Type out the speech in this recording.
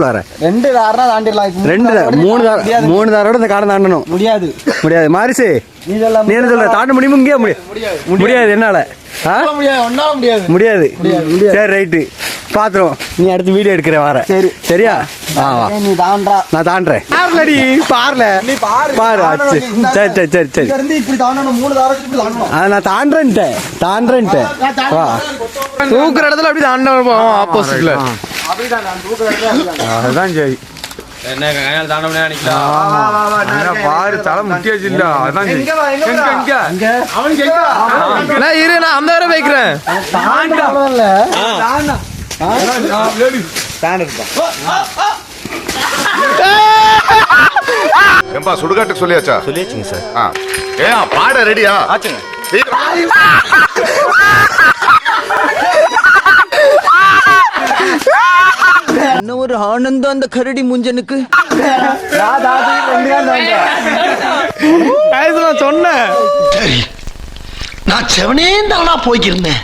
சொல்ல வர ரெண்டு தாண்டிடலாம் ரெண்டு மூணு. மூணு தாரோட இந்த காடை தாண்டணும். முடியாது. முடியாது. மாரிசு நீ என்ன சொல்ற? தாண்ட முடியுமா இங்கே முடியாது. முடியாது. என்னால? ஆ? முடியாது. முடியாது. முடியாது. சரி ரைட்டு. பாத்துருவோம். நீ அடுத்து வீடியோ எடுக்கிற வர. சரி. சரியா? நீ தாண்டா. நான் தாண்டறேன். பாருலடி பாருல. நீ பாரு. பாரு தாண்டணும். சரி. சரி சரி சரி. இருந்து இப்படி தாண்டணும். மூணு தாரத்துக்கு இப்படி தாண்டணும். ஆ, நான் தாண்டறேன்ட்டேன். தாண்டறேன்ட்டேன். வா. தூக்குற இடத்துல அப்படி தாண்ட போவோம் ஆப்போசிட்ல அதுதான் சரி என்ன கையால தாண்ட முடியாது நினைக்கலாம் வா, வா, வா, வா, நான் இருக்கேன். பாரு தலை முட்டியாச்சு இல்ல அதான் சரி. எங்க எங்க. அவனுக்கு எங்க? நான் இரு நான் அந்த வரை வைக்கிறேன். தாண்டா. அவ்வளவுதான் இல்ல. தாண்டா. ஏம்பா சுடுகாட்டுக்கு சொல்லியாச்சா? சொல்லியாச்சுங்க சார். ஏ பாட ரெடியா? ஆச்சுங்க. என்ன ஒரு ஆனந்தம் அந்த கரடி முஞ்சனுக்கு? நான் சொன்னேன். நான் செவனே தானா போய்க்கிருந்தேன்.